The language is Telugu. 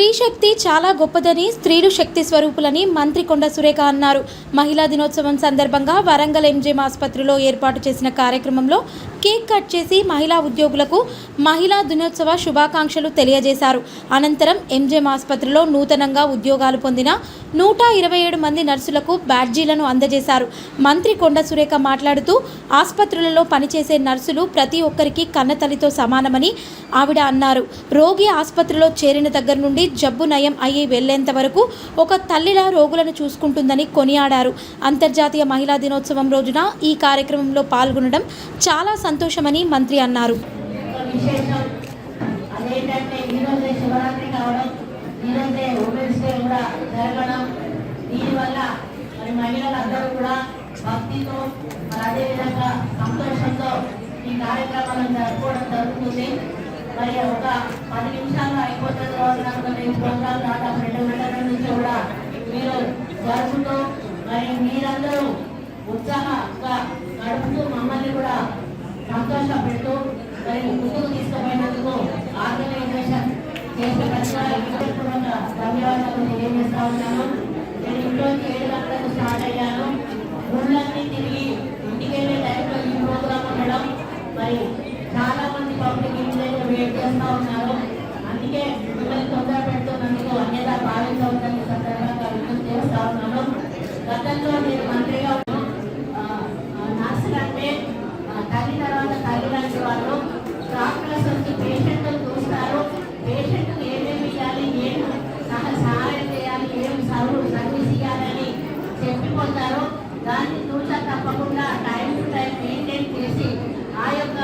స్త్రీ శక్తి చాలా గొప్పదని స్త్రీలు శక్తి స్వరూపులని మంత్రి కొండ సురేఖ అన్నారు. మహిళా దినోత్సవం సందర్భంగా వరంగల్ ఎంజీఎం ఆసుపత్రిలో ఏర్పాటు చేసిన కార్యక్రమంలో కేక్ కట్ చేసి మహిళా ఉద్యోగులకు మహిళా దినోత్సవ శుభాకాంక్షలు తెలియజేశారు. అనంతరం ఎంజెం ఆసుపత్రిలో నూతనంగా ఉద్యోగాలు పొందిన నూట ఇరవై ఏడు మంది నర్సులకు బ్యాడ్జీలను అందజేశారు. మంత్రి కొండ సురేఖ మాట్లాడుతూ ఆసుపత్రులలో పనిచేసే నర్సులు ప్రతి ఒక్కరికి కన్నతల్లితో సమానమని ఆవిడ అన్నారు. రోగి ఆసుపత్రిలో చేరిన దగ్గర నుండి జబ్బు నయం అయ్యి వెళ్ళేంత వరకు ఒక తల్లిలా రోగులను చూసుకుంటుందని కొనియాడారు. అంతర్జాతీయ మహిళా దినోత్సవం రోజున ఈ కార్యక్రమంలో పాల్గొనడం చాలా సంతోషమని మంత్రి అన్నారు. విశేషం మరి మహిళలందరూ కూడా భక్తితో మరి అదేవిధంగా సంతోషంతో ఈ కార్యక్రమాలను జరుపుకోవడం జరుగుతుంది. మరి ఒక పది నిమిషాలు అయిపోతుంది రోజు నేను ప్రోగ్రాం దాదాపు రెండు గంటల నుంచి కూడా ధన్యవాదాలు చేస్తా ఉన్నాను నేను ఇంట్లో ఏడు గంటలకు స్టార్ట్ అయ్యాను. ఊళ్ళన్నీ తిరిగి ఇంటికి వెళ్ళే టైంలో ఈ ప్రోగ్రామ్ ఉండడం. మరి చాలా మంది పబ్లిక్ ఇంట్లో వెయిట్ చేస్తూ ఉన్నారు. అందుకే మిమ్మల్ని తొందర పెడుతున్నందుకు అన్యదా భావించవద్దని సందర్భంగా విజ్ఞప్తి చేస్తా ఉన్నాను. గతంలో నేను మంత్రిగా ఉన్నాను నర్సులు అంటే తల్లి తర్వాత తల్లి లాంటి వాళ్ళు. డాక్టర్స్ వచ్చి పేషెంట్ చెప్పిపోతారు దాన్ని చూసా తప్పకుండా టైం టు టైం మెయింటైన్ చేసి ఆ యొక్క